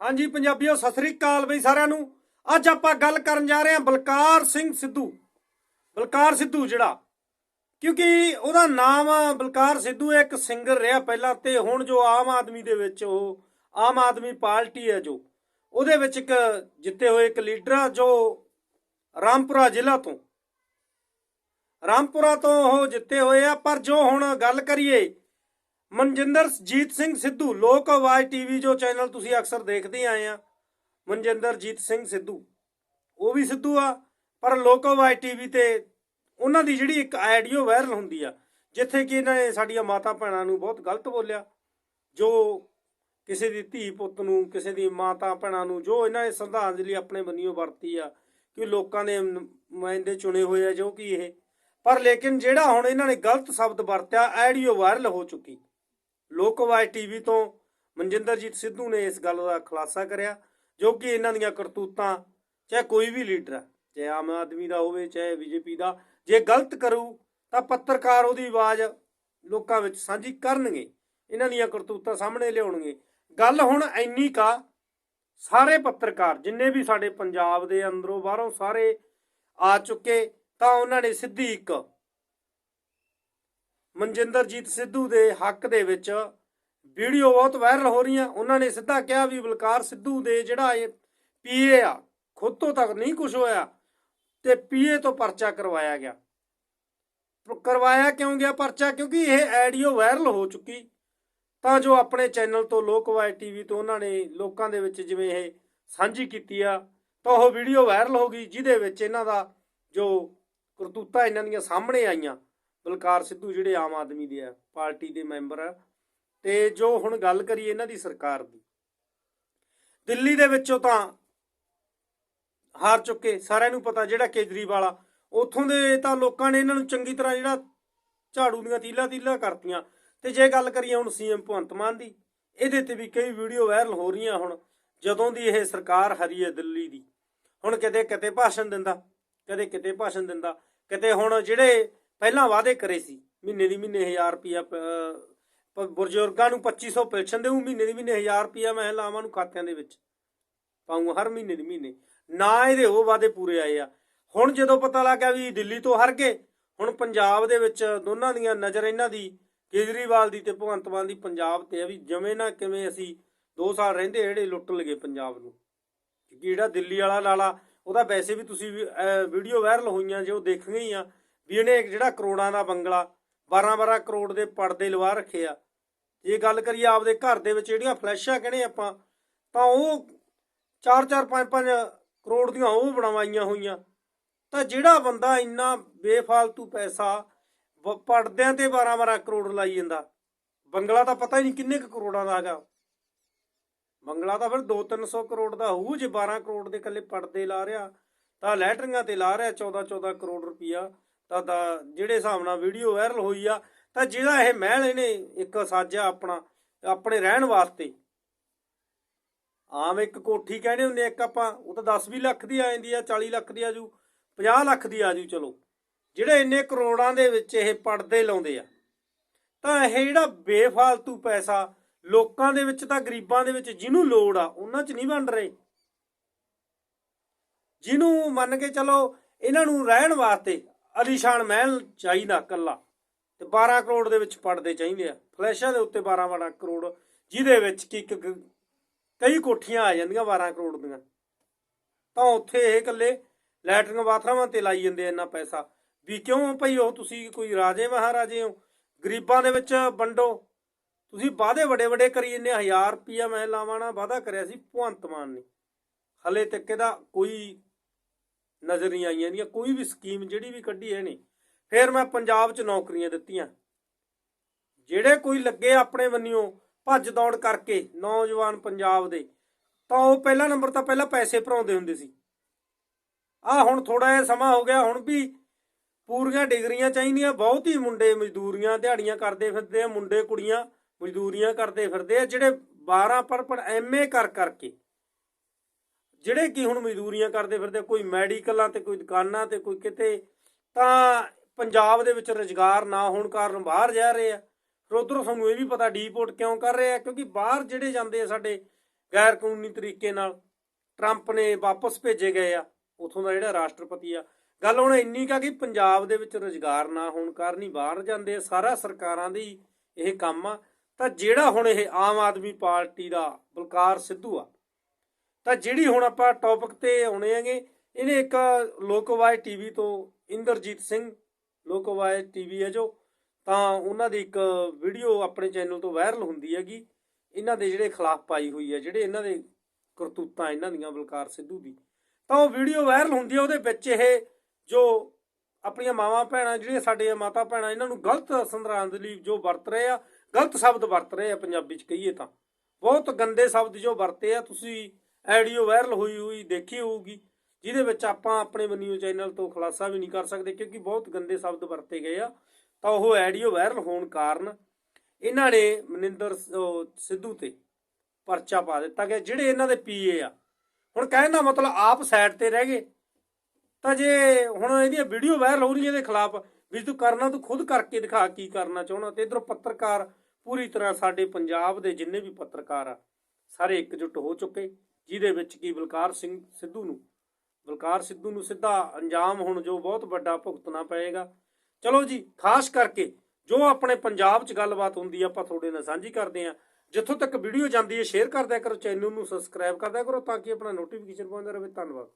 ਹਾਂਜੀ, ਪੰਜਾਬੀਓ, ਸਤਿ ਸ੍ਰੀ ਅਕਾਲ ਬਈ ਸਾਰਿਆਂ ਨੂੰ। ਅੱਜ ਆਪਾਂ ਗੱਲ ਕਰਨ ਜਾ ਰਹੇ ਹਾਂ ਬਲਕਾਰ ਸਿੰਘ ਸਿੱਧੂ। ਬਲਕਾਰ ਸਿੱਧੂ ਜਿਹੜਾ, ਕਿਉਂਕਿ ਉਹਦਾ ਨਾਮ ਬਲਕਾਰ ਸਿੱਧੂ ਇੱਕ ਸਿੰਗਰ ਰਿਹਾ ਪਹਿਲਾਂ ਤੇ ਹੁਣ ਜੋ ਆਮ ਆਦਮੀ ਦੇ ਵਿੱਚ ਉਹ ਆਮ ਆਦਮੀ ਪਾਰਟੀ ਹੈ ਜੋ, ਉਹਦੇ ਵਿੱਚ ਇੱਕ ਜਿੱਤੇ ਹੋਏ ਇੱਕ ਲੀਡਰ ਆ ਜੋ ਰਾਮਪੁਰਾ ਜ਼ਿਲ੍ਹਾ ਤੋਂ। ਰਾਮਪੁਰਾ ਤੋਂ ਉਹ ਜਿੱਤੇ ਹੋਏ ਆ, ਪਰ ਜੋ ਹੁਣ ਗੱਲ ਕਰੀਏ ਮਨਜਿੰਦਰਜੀਤ ਸਿੰਘ ਸਿੱਧੂ, ਲੋਕ ਆਵਾਜ਼ ਟੀਵੀ ਜੋ ਚੈਨਲ ਤੁਸੀਂ ਅਕਸਰ ਦੇਖਦੇ ਆਏ ਆ ਮਨਜਿੰਦਰਜੀਤ ਸਿੰਘ ਸਿੱਧੂ। ਉਹ ਵੀ ਸਿੱਧੂ ਆ, ਪਰ ਲੋਕ ਆਵਾਜ਼ ਟੀਵੀ ਤੇ ਉਹਨਾਂ ਦੀ ਜਿਹੜੀ ਇੱਕ ਆਡੀਓ ਵਾਇਰਲ ਹੁੰਦੀ ਆ, ਜਿੱਥੇ ਕਿ ਇਹਨਾਂ ਨੇ ਸਾਡੀਆਂ ਮਾਤਾ ਭੈਣਾਂ ਨੂੰ ਬਹੁਤ ਗਲਤ ਬੋਲਿਆ, ਜੋ ਕਿਸੇ ਦੀ ਧੀ ਪੁੱਤ ਨੂੰ, ਕਿਸੇ ਦੀ ਮਾਤਾ ਭੈਣਾਂ ਨੂੰ, ਜੋ ਇਹਨਾਂ ਨੇ ਸ਼ਰਧਾਂਜਲੀ ਆਪਣੇ ਬੰਨਿਓ ਵਰਤੀ ਆ, ਕਿ ਲੋਕਾਂ ਦੇ ਨੁਮਾਇੰਦੇ ਚੁਣੇ ਹੋਏ ਆ, ਜੋ ਕਿ ਇਹ। ਪਰ ਲੇਕਿਨ ਜਿਹੜਾ ਹੁਣ ਇਹਨਾਂ ਨੇ ਗਲਤ ਸ਼ਬਦ ਵਰਤਿਆ, ਆਡੀਓ ਵਾਇਰਲ ਹੋ ਚੁੱਕੀ। ਲੋਕਵਾਈ ਟੀਵੀ ਤੋਂ ਮਨਜਿੰਦਰਜੀਤ ਸਿੱਧੂ ਨੇ ਇਸ ਗੱਲ ਦਾ ਖੁਲਾਸਾ ਕਰਿਆ, ਜੋ ਕਿ ਇਹਨਾਂ ਦੀਆਂ ਕਰਤੂਤਾਂ, ਚਾਹੇ ਕੋਈ ਵੀ ਲੀਡਰ ਹੈ ਚਾਹੇ ਆਮ ਆਦਮੀ ਦਾ ਹੋਵੇ, ਚਾਹੇ ਬੀਜੇਪੀ ਦਾ, ਜੇ ਗਲਤ ਕਰੂ, ਤਾਂ ਪੱਤਰਕਾਰ ਉਹਦੀ ਆਵਾਜ਼ ਲੋਕਾਂ ਵਿੱਚ ਸਾਂਝੀ ਕਰਨਗੇ, ਇਹਨਾਂ ਦੀਆਂ ਕਰਤੂਤਾਂ ਸਾਹਮਣੇ ਲਿਆਉਣਗੇ। ਗੱਲ ਹੁਣ ਇੰਨੀ ਕਾ ਸਾਰੇ ਪੱਤਰਕਾਰ, ਜਿੰਨੇ ਵੀ ਸਾਡੇ ਪੰਜਾਬ ਦੇ ਅੰਦਰੋਂ ਬਾਹਰੋਂ ਸਾਰੇ ਆ ਚੁੱਕੇ, ਤਾਂ ਉਹਨਾਂ ਨੇ ਸਿੱਧੀ ਇੱਕ ਮਨਜਿੰਦਰਜੀਤ ਸਿੱਧੂ ਦੇ ਹੱਕ ਦੇ ਵਿੱਚ ਵੀਡੀਓ ਬਹੁਤ ਵਾਇਰਲ ਹੋ ਰਹੀਆਂ। ਉਹਨਾਂ ਨੇ ਸਿੱਧਾ ਕਿਹਾ ਵੀ ਬਲਕਾਰ ਸਿੱਧੂ ਦੇ ਜਿਹੜਾ ਇਹ ਪੀਏ ਆ, ਖੁਦ ਤੋਂ ਤੱਕ ਨਹੀਂ ਕੁਝ ਹੋਇਆ ਤੇ ਪੀਏ ਤੋਂ ਪਰਚਾ ਕਰਵਾਇਆ ਗਿਆ। ਕਰਵਾਇਆ ਕਿਉਂ ਗਿਆ ਪਰਚਾ? ਕਿਉਂਕਿ ਇਹ ਆਡੀਓ ਵਾਇਰਲ ਹੋ ਚੁੱਕੀ। ਤਾਂ ਜੋ ਆਪਣੇ ਚੈਨਲ ਤੋਂ ਲੋਕਵਾਈ ਟੀਵੀ ਤੋਂ ਉਹਨਾਂ ਨੇ ਲੋਕਾਂ ਦੇ ਵਿੱਚ ਜਿਵੇਂ ਇਹ ਸਾਂਝੀ ਕੀਤੀ ਆ, ਤਾਂ ਉਹ ਵੀਡੀਓ ਵਾਇਰਲ ਹੋ ਗਈ, ਜਿਹਦੇ ਵਿੱਚ ਇਹਨਾਂ ਦਾ ਜੋ ਕਰਤੂਤਾਂ ਇਹਨਾਂ ਦੀਆਂ ਸਾਹਮਣੇ ਆਈਆਂ। ਬਲਕਾਰ ਸਿੱਧੂ ਜਿਹੜੇ ਆਮ ਆਦਮੀ ਦੇ ਆ, ਪਾਰਟੀ ਦੇ ਮੈਂਬਰ ਆ। ਤੇ ਜੋ ਹੁਣ ਗੱਲ ਕਰੀਏ ਇਹਨਾਂ ਦੀ ਸਰਕਾਰ ਦੀ, ਦਿੱਲੀ ਦੇ ਵਿੱਚੋਂ ਤਾਂ ਹਾਰ ਚੁੱਕੇ, ਸਾਰਿਆਂ ਨੂੰ ਪਤਾ ਜਿਹੜਾ ਕੇਜਰੀਵਾਲ ਆ, ਉਥੋਂ ਦੇ ਤਾਂ ਲੋਕਾਂ ਨੇ ਇਹਨਾਂ ਨੂੰ ਚੰਗੀ ਤਰ੍ਹਾਂ ਜਿਹੜਾ ਝਾੜੂ ਦੀਆਂ ਤੀਲਾ ਤੀਲਾ ਕਰਤੀਆਂ। ਤੇ ਜੇ ਗੱਲ ਕਰੀਏ ਹੁਣ ਸੀਐਮ ਭਗਵੰਤ ਮਾਨ ਦੀ, ਇਹਦੇ ਤੇ ਵੀ ਕਈ ਵੀਡੀਓ ਵਾਇਰਲ ਹੋ ਰਹੀਆਂ ਹੁਣ, ਜਦੋਂ ਦੀ ਇਹ ਸਰਕਾਰ ਹਰੀ ਹੈ ਦਿੱਲੀ ਦੀ। ਹੁਣ ਕਿਤੇ ਕਿਤੇ ਭਾਸ਼ਣ ਦਿੰਦਾ ਕਦੇ ਕਿਤੇ ਭਾਸ਼ਣ ਦਿੰਦਾ, ਕਿਤੇ ਹੁਣ ਜਿਹੜੇ ਪਹਿਲਾਂ ਵਾਅਦੇ ਕਰੇ ਸੀ, ਮਹੀਨੇ ਦੀ ਮਹੀਨੇ 1000 ਰੁਪਿਆ ਬਜ਼ੁਰਗਾਂ ਨੂੰ 2500 ਪੈਨਸ਼ਨ ਦੇਊ, ਮਹੀਨੇ ਦੀ ਮਹੀਨੇ 1000 ਰੁਪਿਆ ਮੈਂ ਲਾਵਾਂ ਨੂੰ ਖਾਤਿਆਂ ਦੇ ਵਿੱਚ। ਪਾਉਂ ਹਰ ਮਹੀਨੇ ਦੀ ਮਹੀਨੇ। ਨਾ ਇਹਦੇ ਉਹ ਵਾਅਦੇ ਪੂਰੇ ਆਏ ਆ। ਹੁਣ ਜਦੋਂ ਪਤਾ ਲੱਗਾ ਵੀ ਦਿੱਲੀ ਤੋਂ ਹਰ ਗਏ, ਹੁਣ ਪੰਜਾਬ ਦੇ ਵਿੱਚ ਦੋਨਾਂ ਦੀਆਂ ਨਜ਼ਰ ਇਹਨਾਂ ਦੀ ਕੇਜਰੀਵਾਲ ਦੀ ਤੇ ਭਗਵੰਤ ਮਾਨ ਦੀ ਪੰਜਾਬ ਤੇ ਆ ਵੀ ਜਿਵੇਂ ਨਾ ਕਿਵੇਂ ਅਸੀਂ 2 ਸਾਲ ਰਹਿੰਦੇ ਜਿਹੜੇ ਲੁੱਟ ਲਗੇ ਪੰਜਾਬ ਨੂੰ। ਕਿਉਂਕਿ ਜਿਹੜਾ ਦਿੱਲੀ ਵਾਲਾ ਲਾਲਾ, ਉਹਦਾ ਵੈਸੇ ਵੀ ਤੁਸੀਂ ਵੀਡੀਓ ਵਾਇਰਲ ਹੋਈਆਂ ਜੇ, ਉਹ ਦੇਖ ਗਈ ਆ। ਵੀ ਇਹਨੇ ਜਿਹੜਾ ਕਰੋੜਾਂ ਦਾ ਬੰਗਲਾ 12-12 ਕਰੋੜ ਦੇ ਪਰਦੇ ਲਵਾ ਰੱਖੇ ਆ। ਜੇ ਗੱਲ ਕਰੀਏ ਆਪਦੇ ਘਰ ਦੇ ਵਿੱਚ ਜਿਹੜੀਆਂ ਫਲੈਸ਼ਾਂ ਕਹਿੰਦੇ ਆਪਾਂ, ਤਾਂ ਉਹ 4-4 5-5 ਕਰੋੜ ਦੀਆਂ ਉਹ ਬਣਵਾਈਆਂ ਹੋਈਆਂ। ਤਾਂ ਜਿਹੜਾ ਬੰਦਾ ਇੰਨਾ ਬੇਫਾਲਤੂ ਪੈਸਾ ਪੜਦਿਆਂ ਤੇ 12-12 ਕਰੋੜ ਲਾਈ ਜਾਂਦਾ, ਬੰਗਲਾ ਤਾਂ ਪਤਾ ਹੀ ਨਹੀਂ ਕਿੰਨੇ ਕੁ ਕਰੋੜਾਂ ਦਾ ਹੈਗਾ। ਬੰਗਲਾ ਤਾਂ ਫਿਰ 2-300 ਕਰੋੜ ਦਾ ਹੋਊ, ਜੇ 12 ਕਰੋੜ ਦੇ ਇਕੱਲੇ ਪੜਦੇ ਲਾ ਰਿਹਾ, ਤਾਂ ਲੈਟਰਿੰਗਾਂ ਤੇ ਲਾ ਰਿਹਾ 14-14 ਕਰੋੜ ਰੁਪਈਆ ਤਾਂ ਜਿਹੜੇ ਹਿਸਾਬ ਨਾਲ ਵੀਡੀਓ ਵਾਇਰਲ ਹੋਈ ਆ, ਤਾਂ ਜਿਹੜਾ ਇਹ ਮਹਿਲ ਇਹਨੇ ਇੱਕ ਸਾਜਿਆ ਆਪਣਾ, ਆਪਣੇ ਰਹਿਣ ਵਾਸਤੇ। ਆਮ ਇੱਕ ਕੋਠੀ ਕਹਿੰਦੇ ਹੁੰਦੇ ਇੱਕ ਆਪਾਂ, ਉਹ ਤਾਂ 10 20 ਲੱਖ ਦੀ ਆ ਜਾਂਦੀ ਆ 40 ਲੱਖ ਦੀ ਆਜੂ 50 ਲੱਖ ਦੀ ਆਜੂ ਚਲੋ। ਜਿਹੜੇ ਇੰਨੇ ਕਰੋੜਾਂ ਦੇ ਵਿੱਚ ਇਹ ਪੜਦੇ ਲਾਉਂਦੇ ਆ, ਤਾਂ ਇਹ ਜਿਹੜਾ ਬੇਫਾਲਤੂ ਪੈਸਾ ਲੋਕਾਂ ਦੇ ਵਿੱਚ ਤਾਂ ਗਰੀਬਾਂ ਦੇ ਵਿੱਚ ਜਿਹਨੂੰ ਲੋੜ ਆ, ਉਹਨਾਂ 'ਚ ਨਹੀਂ ਵੰਡ ਰਹੇ। ਜਿਹਨੂੰ ਮੰਨ ਕੇ ਚਲੋ, ਇਹਨਾਂ ਨੂੰ ਰਹਿਣ ਵਾਸਤੇ ਅਲੀਸ਼ਾਨ ਮਹਿਲ ਚਾਹੀਦਾ ਕੱਲਾ ਤੇ 12 ਕਰੋੜ ਦੇ ਵਿੱਚ ਪੜਦੇ ਚਾਹੀਦੇ ਆ। ਫਲੈਸ਼ਾਂ ਦੇ ਉੱਤੇ 12 12 ਕਰੋੜ, ਜਿਹਦੇ ਵਿੱਚ ਕਿ ਇੱਕ ਕਈ ਕੋਠੀਆਂ ਆ ਜਾਂਦੀਆਂ 12 ਕਰੋੜ ਦੀਆਂ। ਤਾਂ ਉੱਥੇ ਇਹ ਇਕੱਲੇ ਲੈਟਰਿੰਗ ਬਾਥਰੂਮਾਂ ਤੇ ਲਾਈ ਜਾਂਦੇ ਇੰਨਾ ਪੈਸਾ। ਵੀ ਕਿਉਂ ਭਈ ਉਹ ਤੁਸੀਂ ਕੋਈ ਰਾਜੇ ਮਹਾਰਾਜੇ ਹੋ? ਗਰੀਬਾਂ ਦੇ ਵਿੱਚ ਵੰਡੋ। ਤੁਸੀਂ ਵਾਅਦੇ ਵੱਡੇ ਵੱਡੇ ਕਰੀ ਜੰਨੇ 1000 ਰੁਪਿਆ ਮੈਂ ਲਾਵਾਂ ਨਾ, ਵਾਅਦਾ ਕਰਿਆ ਸੀ ਭਗਵੰਤ ਮਾਨ ਨੇ। ਹਲੇ ਤੱਕ ਇਹਦਾ ਕੋਈ ਨਜ਼ਰ ਨਹੀਂ ਆਈਆਂ ਇਹਦੀਆਂ ਕੋਈ ਵੀ ਸਕੀਮ ਜਿਹੜੀ ਵੀ ਕੱਢੀ ਹੈ ਇਹਨੇ ਫਿਰ ਮੈਂ ਪੰਜਾਬ 'ਚ ਨੌਕਰੀਆਂ ਦਿੱਤੀਆਂ। ਜਿਹੜੇ ਕੋਈ ਲੱਗੇ ਆਪਣੇ ਵੰਨਿਓ ਭੱਜ ਦੌੜ ਕਰਕੇ ਨੌਜਵਾਨ ਪੰਜਾਬ ਦੇ, ਤਾਂ ਉਹ ਪਹਿਲਾ ਨੰਬਰ ਤਾਂ ਪਹਿਲਾਂ ਪੈਸੇ ਭਰਾਉਂਦੇ ਹੁੰਦੇ ਸੀ। ਆ ਹੁਣ ਥੋੜਾ ਜਿਹਾ ਸਮਾਂ ਹੋ ਗਿਆ, ਹੁਣ ਵੀ ਪੂਰੀਆਂ ਡਿਗਰੀਆਂ ਚਾਹੀਦੀਆਂ, ਬਹੁਤ ਹੀ ਮੁੰਡੇ ਮਜ਼ਦੂਰੀਆਂ ਦਿਹਾੜੀਆਂ ਕਰਦੇ ਫਿਰਦੇ ਆ, ਮੁੰਡੇ ਕੁੜੀਆਂ ਮਜ਼ਦੂਰੀਆਂ ਕਰਦੇ ਫਿਰਦੇ ਆ, ਜਿਹੜੇ 12 ਪਰ ਪਰ ਐਮਏ ਕਰ ਕਰਕੇ ਜਿਹੜੇ ਕੀ ਹੁਣ ਮਜ਼ਦੂਰੀਆਂ ਕਰਦੇ ਫਿਰਦੇ, ਕੋਈ ਮੈਡੀਕਲਾਂ ਤੇ, ਕੋਈ ਦੁਕਾਨਾਂ ਤੇ, ਕੋਈ ਕਿਤੇ, ਤਾਂ ਪੰਜਾਬ ਦੇ ਵਿੱਚ ਰੁਜ਼ਗਾਰ ਨਾ ਹੋਣ ਕਾਰਨ ਬਾਹਰ ਜਾ ਰਹੇ ਆ। ਫਿਰ ਉਧਰੋਂ ਸਾਨੂੰ ਇਹ ਵੀ ਪਤਾ ਡੀਪੋਰਟ ਕਿਉਂ ਕਰ ਰਹੇ ਆ, ਕਿਉਂਕਿ ਬਾਹਰ ਜਿਹੜੇ ਜਾਂਦੇ ਆ ਸਾਡੇ ਗੈਰ ਕਾਨੂੰਨੀ ਤਰੀਕੇ ਨਾਲ, ਟਰੰਪ ਨੇ ਵਾਪਸ ਭੇਜੇ ਗਏ ਆ, ਉਥੋਂ ਦਾ ਜਿਹੜਾ ਰਾਸ਼ਟਰਪਤੀ ਆ। ਗੱਲ ਹੁਣ ਇੰਨੀ ਕਾ ਕਿ ਪੰਜਾਬ ਦੇ ਵਿੱਚ ਰੁਜ਼ਗਾਰ ਨਾ ਹੋਣ ਕਾਰਨ ਹੀ ਬਾਹਰ ਜਾਂਦੇ ਆ, ਸਾਰਾ ਸਰਕਾਰਾਂ ਦੀ ਇਹ ਕੰਮ ਆ। ਤਾਂ ਜਿਹੜਾ ਹੁਣ ਇਹ ਆਮ ਆਦਮੀ ਪਾਰਟੀ ਦਾ ਬਲਕਾਰ ਸਿੱਧੂ ਆ ਤਾਂ ਜਿਹੜੀ ਹੁਣ ਆਪਾਂ ਟੌਪਿਕ ਤੇ ਆਉਣੇ ਹੈਗੇ ਇਹਨੇ ਇੱਕ ਲੋਕਵਾਈ ਟੀਵੀ ਤੋਂ ਇੰਦਰਜੀਤ ਸਿੰਘ ਲੋਕਵਾਈ ਟੀਵੀ ਹੈ ਜੋ, ਤਾਂ ਉਹਨਾਂ ਦੀ ਇੱਕ ਵੀਡੀਓ ਆਪਣੇ ਚੈਨਲ ਤੋਂ ਵਾਇਰਲ ਹੁੰਦੀ ਹੈਗੀ। ਇਹਨਾਂ ਦੇ ਜਿਹੜੇ ਖਿਲਾਫ ਪਾਈ ਹੋਈ ਹੈ, ਜਿਹੜੇ ਇਹਨਾਂ ਦੇ ਕਰਤੂਤਾਂ ਇਹਨਾਂ ਦੀਆਂ ਬਲਕਾਰ ਸਿੱਧੂ ਦੀ। ਤਾਂ ਉਹ ਵੀਡੀਓ ਵਾਇਰਲ ਹੁੰਦੀ ਹੈ, ਉਹਦੇ ਵਿੱਚ ਇਹ ਜੋ ਆਪਣੀਆਂ ਮਾਵਾਂ ਭੈਣਾਂ, ਜਿਹੜੀਆਂ ਸਾਡੇ ਮਾਤਾ ਭੈਣਾਂ, ਇਹਨਾਂ ਨੂੰ ਗਲਤ ਸੰਦਰਾਂਦਲੀ ਜੋ ਵਰਤ ਰਹੇ ਆ, ਗਲਤ ਸ਼ਬਦ ਵਰਤ ਰਹੇ ਆ ਪੰਜਾਬੀ ਚ ਕਹੀਏ ਤਾਂ। ਬਹੁਤ ਗੰਦੇ ਸ਼ਬਦ ਜੋ ਵਰਤੇ ਆ, ਤੁਸੀਂ ਆਡੀਓ ਵਾਇਰਲ ਹੋਈ ਹੋਈ ਦੇਖੀ ਹੋਊਗੀ, ਜਿਹਦੇ ਵਿੱਚ ਆਪਾਂ ਆਪਣੇ ਮਨੀਓ ਚੈਨਲ ਤੋਂ ਖੁਲਾਸਾ ਵੀ ਨਹੀਂ ਕਰ ਸਕਦੇ ਕਿਉਂਕਿ ਬਹੁਤ ਗੰਦੇ ਸ਼ਬਦ ਵਰਤੇ ਗਏ ਆ, ਤਾਂ ਉਹ ਆਡੀਓ ਵਾਇਰਲ ਹੋਣ ਕਾਰਨ ਇਹਨਾਂ ਨੇ ਮਨਿੰਦਰ ਸਿੱਧੂ ਤੇ ਪਰਚਾ ਪਾ ਦਿੱਤਾ ਗਿਆ, ਜਿਹੜੇ ਇਹਨਾਂ ਦੇ ਪੀਏ ਆ। ਹੁਣ ਕਹਿਣ ਦਾ ਮਤਲਬ ਆਪ ਸਾਈਡ ਤੇ ਰਹਿ ਗਏ। ਤਾਂ ਜੇ ਹੁਣ ਇਹਦੀਆਂ ਵੀਡੀਓ ਵਾਇਰਲ ਹੋ ਰਹੀਆਂ ਇਹਦੇ ਖਿਲਾਫ, ਵੀ ਤੂੰ ਕਰਨਾ, ਤੂੰ ਖੁਦ ਕਰਕੇ ਦਿਖਾ ਕੀ ਕਰਨਾ ਚਾਹੁੰਦਾ, ਤੇ ਇਧਰੋਂ ਪੱਤਰਕਾਰ ਪੂਰੀ ਤਰ੍ਹਾਂ ਸਾਡੇ ਪੰਜਾਬ ਦੇ ਜਿੰਨੇ ਵੀ ਪੱਤਰਕਾਰ ਆ, ਸਾਰੇ ਇਕਜੁੱਟ ਹੋ ਚੁੱਕੇ। ਜਿਹਦੇ ਵਿੱਚ ਕੀ ਬਲਕਾਰ ਸਿੰਘ ਸਿੱਧੂ ਨੂੰ, ਬਲਕਾਰ ਸਿੱਧੂ ਨੂੰ ਸਿੱਧਾ ਅੰਜਾਮ ਹੁਣ ਜੋ ਬਹੁਤ ਵੱਡਾ ਭੁਗਤਣਾ ਪਏਗਾ। ਚਲੋ ਜੀ, ਖਾਸ ਕਰਕੇ ਜੋ ਆਪਣੇ ਪੰਜਾਬ 'ਚ ਗੱਲਬਾਤ ਹੁੰਦੀ ਆ, ਆਪਾਂ ਤੁਹਾਡੇ ਨਾਲ ਸਾਂਝੀ ਕਰਦੇ ਆ। ਜਿੱਥੋਂ ਤੱਕ ਵੀਡੀਓ ਜਾਂਦੀ ਹੈ, ਸ਼ੇਅਰ ਕਰਦਿਆ ਕਰੋ, ਚੈਨਲ ਨੂੰ ਸਬਸਕ੍ਰਾਈਬ ਕਰਦਿਆ ਕਰੋ ਤਾਂ ਕਿ ਆਪਣਾ ਨੋਟੀਫਿਕੇਸ਼ਨ ਪਾਉਂਦਾ ਰਹੇ। ਧੰਨਵਾਦ।